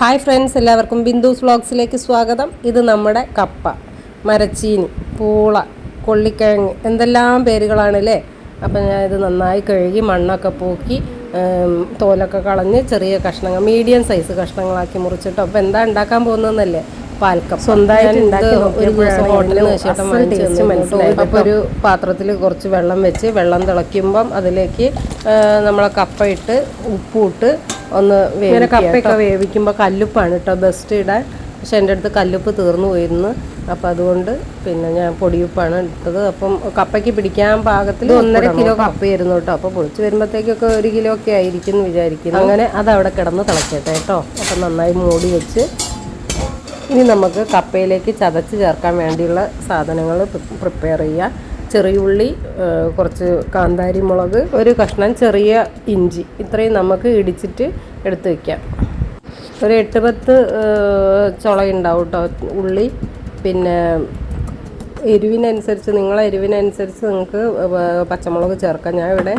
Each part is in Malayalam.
ഹായ് ഫ്രണ്ട്സ് എല്ലാവർക്കും ബിന്ദുസ് വ്ളോഗ്സിലേക്ക് സ്വാഗതം. ഇത് നമ്മുടെ കപ്പ മരച്ചീനി പൂള കൊള്ളിക്കിഴങ്ങ് എന്തെല്ലാം പേരുകളാണല്ലേ? അപ്പം ഞാൻ ഇത് നന്നായി കഴുകി മണ്ണൊക്കെ പോക്കി തോലൊക്കെ കളഞ്ഞ് ചെറിയ കഷ്ണങ്ങൾ മീഡിയം സൈസ് കഷ്ണങ്ങളാക്കി മുറിച്ചിട്ടോ. അപ്പോൾ എന്താ ഉണ്ടാക്കാൻ പോകുന്നതെന്നല്ലേ? പാൽക്കപ്പ. സ്വന്തമായിട്ട് ഒരു ദിവസം ഹോട്ടലിൽ ചേട്ടൻ വാങ്ങിച്ച്. മനസ്സിലായത്. അപ്പോൾ ഒരു പാത്രത്തിൽ കുറച്ച് വെള്ളം വെച്ച് വെള്ളം തിളയ്ക്കുമ്പം അതിലേക്ക് നമ്മളെ കപ്പ ഇട്ട് ഉപ്പും ഇട്ട് ഒന്ന് ഇങ്ങനെ കപ്പയൊക്കെ. വേവിക്കുമ്പോൾ കല്ലുപ്പാണ് കേട്ടോ ബെസ്റ്റ് ഇടാൻ. പക്ഷെ എന്റെ അടുത്ത് കല്ലുപ്പ് തീർന്നു പോയിരുന്നു. അപ്പോൾ അതുകൊണ്ട് പിന്നെ ഞാൻ പൊടിയുപ്പാണ് എടുത്തത് അപ്പം കപ്പയ്ക്ക് പിടിക്കാൻ പാകത്തിൽ ഒന്നര കിലോ കപ്പയായിരുന്നു കേട്ടോ. അപ്പോൾ പൊളിച്ച് വരുമ്പോഴത്തേക്കൊക്കെ ഒരു കിലോ ഒക്കെ ആയിരിക്കും എന്ന് വിചാരിക്കുന്നു. അങ്ങനെ അത് അവിടെ കിടന്ന് തിളക്കട്ടെ കേട്ടോ. അപ്പം നന്നായി മൂടി വെച്ച് ഇനി നമുക്ക് കപ്പയിലേക്ക് ചതച്ച് ചേർക്കാൻ വേണ്ടിയുള്ള സാധനങ്ങൾ പ്രിപ്പയർ ചെയ്യുക. ചെറിയുള്ളി കുറച്ച് കാന്താരി മുളക് ഒരു കഷ്ണം ചെറിയ ഇഞ്ചി. ഇത്രയും നമുക്ക് ഇടിച്ചിട്ട് എടുത്ത് വയ്ക്കാം ഒരു എട്ട് പത്ത് ചുളയുണ്ടാവും കേട്ടോ ഉള്ളി പിന്നെ എരിവിനനുസരിച്ച് നിങ്ങളെ എരിവിനനുസരിച്ച് നിങ്ങൾക്ക് പച്ചമുളക് ചേർക്കാം. ഞാൻ ഇവിടെ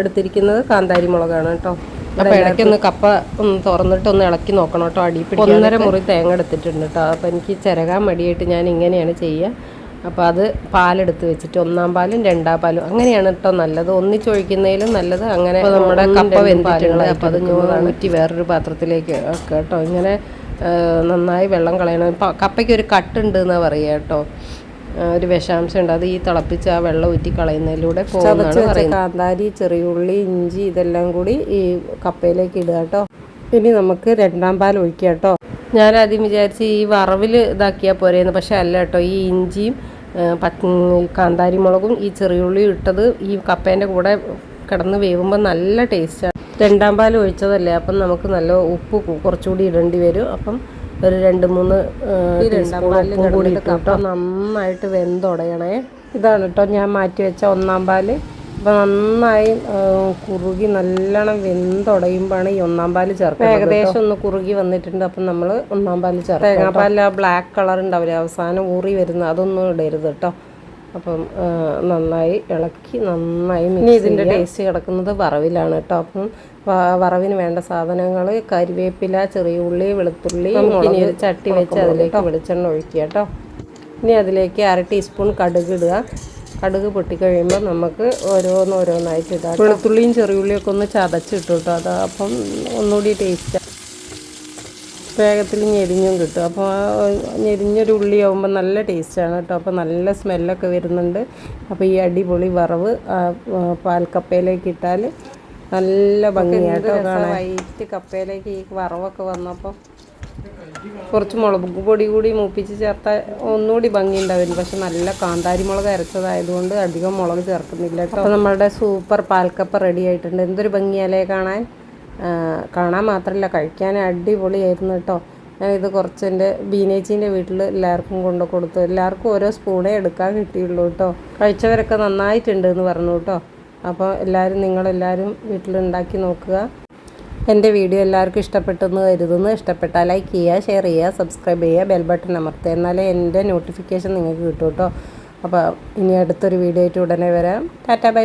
എടുത്തിരിക്കുന്നത് കാന്താരി മുളകാണ് കേട്ടോ അപ്പോൾ ഇടയ്ക്കൊന്ന് കപ്പ ഒന്ന് തുറന്നിട്ട് ഒന്ന് ഇളക്കി നോക്കണം കേട്ടോ അടി ഒന്നര മുറി തേങ്ങ എടുത്തിട്ടുണ്ട് കേട്ടോ. അപ്പൊ എനിക്ക് ചിരകാൻ മടിയായിട്ട് ഞാൻ ഇങ്ങനെയാണ് ചെയ്യുക. അപ്പോൾ അത് പാലെടുത്ത് വെച്ചിട്ട് ഒന്നാം പാലും രണ്ടാം പാലും അങ്ങനെയാണ് കേട്ടോ നല്ലത്. ഒന്നിച്ചൊഴിക്കുന്നതിലും നല്ലത്. അങ്ങനെ നമ്മുടെ കപ്പ വെന്തിട്ടുണ്ട്. അപ്പോൾ അത് ഊറ്റി വേറൊരു പാത്രത്തിലേക്ക് കേട്ടോ. ഇങ്ങനെ നന്നായി വെള്ളം കളയണം. കപ്പയ്ക്ക് ഒരു കട്ടുണ്ട് എന്നാണ് പറയുക കേട്ടോ. ഒരു വിഷാംശം ഉണ്ട് അത് ഈ തിളപ്പിച്ച് ആ വെള്ളം ഊറ്റി കളയുന്നതിലൂടെ കാന്താരി ചെറിയുള്ളി ഇഞ്ചി ഇതെല്ലാം കൂടി ഈ കപ്പയിലേക്ക് ഇടുക കേട്ടോ. ഇനി നമുക്ക് രണ്ടാം പാൽ ഒഴിക്കുക കേട്ടോ. ഞാൻ ആദ്യം വിചാരിച്ച് ഈ വറവിൽ ഇതാക്കിയാൽ പോരെയെന്ന് പക്ഷെ അല്ല കേട്ടോ ഈ ഇഞ്ചിയും കാന്താരി മുളകും ഈ ചെറിയുള്ളിയും ഇട്ടത് ഈ കപ്പേന്റെ കൂടെ കിടന്ന് വേവുമ്പോൾ നല്ല ടേസ്റ്റാണ് രണ്ടാം പാൽ ഒഴിച്ചതല്ലേ? അപ്പം നമുക്ക് നല്ല ഉപ്പ് കുറച്ചുകൂടി ഇടേണ്ടി വരും. അപ്പം ഒരു രണ്ട് മൂന്ന് ടീസ്പൂൺ ഉപ്പും കൂടി ഇട്ടിട്ടോ നന്നായിട്ട് വെന്തുടയണേ. ഇതാണ് കേട്ടോ ഞാൻ മാറ്റി വെച്ച ഒന്നാം പാൽ. അപ്പം നന്നായി കുറുകി നല്ലോണം വെന്തുടയുമ്പോഴാണ് ഈ ഒന്നാം പാൽ ചേർക്കുന്നത് ഏകദേശം ഒന്ന് കുറുകി വന്നിട്ടുണ്ട്. അപ്പം നമ്മൾ ഒന്നാം പാൽ ചേർക്കാം തേങ്ങാപ്പാലിൽ ആ ബ്ലാക്ക് കളർ ഉണ്ടാവില്ലേ? അവസാനം ഊറി വരുന്നത് അതൊന്നും ഇടരുത് കേട്ടോ അപ്പം നന്നായി ഇളക്കി നന്നായി ഇനി ഇതിന്റെ ടേസ്റ്റ് കിടക്കുന്നത് വറവിലാണ് കേട്ടോ. അപ്പം വറവിന് വേണ്ട സാധനങ്ങൾ കരിവേപ്പില ചെറിയ ഉള്ളി വെളുത്തുള്ളി ഇനി ഒരു ചട്ടി വെച്ച് അതിലേക്ക് വെളിച്ചെണ്ണ ഒഴിക്കുക കേട്ടോ. ഇനി അതിലേക്ക് അര ടീസ്പൂൺ കടുക് ഇടുക. കടുക് പൊട്ടിക്കഴിയുമ്പോൾ നമുക്ക് ഓരോന്ന് ഓരോന്നായിട്ട് ഇടാം വെളുത്തുള്ളിയും ചെറിയ ഉള്ളിയൊക്കെ ഒന്ന് ചതച്ചിട്ടു കേട്ടോ. അത് അപ്പം ഒന്നുകൂടി ടേസ്റ്റ് വേഗത്തിൽ ഞെരിഞ്ഞും കിട്ടും. അപ്പോൾ ഞെരിഞ്ഞൊരു ഉള്ളി ആകുമ്പോൾ നല്ല ടേസ്റ്റാണ് കേട്ടോ. അപ്പോൾ നല്ല സ്മെല്ലൊക്കെ വരുന്നുണ്ട്. അപ്പോൾ ഈ അടിപൊളി വറവ് പാൽക്കപ്പയിലേക്ക് ഇട്ടാൽ നല്ല ഭംഗിയായിട്ടോ കാണാൻ. വൈറ്റ് കപ്പയിലേക്ക് ഈ വറവൊക്കെ വന്നപ്പോൾ കുറച്ച് മുളക് പൊടി കൂടി മൂപ്പിച്ച് ചേർത്താൽ ഒന്നുകൂടി ഭംഗി ഉണ്ടാവും പക്ഷെ നല്ല കാന്താരി മുളക് അരച്ചതായതുകൊണ്ട് അധികം മുളക് ചേർക്കുന്നില്ല കേട്ടോ. അപ്പോൾ നമ്മളുടെ സൂപ്പർ പാൽക്കപ്പ റെഡി ആയിട്ടുണ്ട്. എന്തൊരു ഭംഗിയാലേ കാണാൻ. കാണാൻ മാത്രമല്ല കഴിക്കാൻ അടിപൊളിയായിരുന്നു കേട്ടോ. ഞാൻ ഇത് കുറച്ച് എന്റെ ബീനേച്ചീന്റെ വീട്ടിൽ എല്ലാവർക്കും കൊണ്ടു കൊടുത്തു. എല്ലാവർക്കും ഓരോ സ്പൂണേ എടുക്കാൻ കിട്ടിയുള്ളൂ കേട്ടോ. കഴിച്ചവരൊക്കെ നന്നായിട്ടുണ്ട് എന്ന് പറഞ്ഞു കേട്ടോ. അപ്പോൾ എല്ലാവരും നിങ്ങളെല്ലാവരും വീട്ടിലുണ്ടാക്കി നോക്കുക. എന്റെ വീഡിയോ എല്ലാവർക്കും ഇഷ്ടപ്പെട്ടെന്ന് കരുതുന്നു. ഇഷ്ടപ്പെട്ടാൽ ലൈക്ക് ചെയ്യുക ഷെയർ ചെയ്യുക സബ്സ്ക്രൈബ് ചെയ്യുക ബെൽ ബട്ടൺ അമർത്തുക. എന്നാലേ എന്റെ നോട്ടിഫിക്കേഷൻ നിങ്ങൾക്ക് കിട്ടും കേട്ടോ. അപ്പോൾ ഇനി അടുത്തൊരു വീഡിയോ ആയിട്ട് ഉടനെ വരാം. Tata bye bye.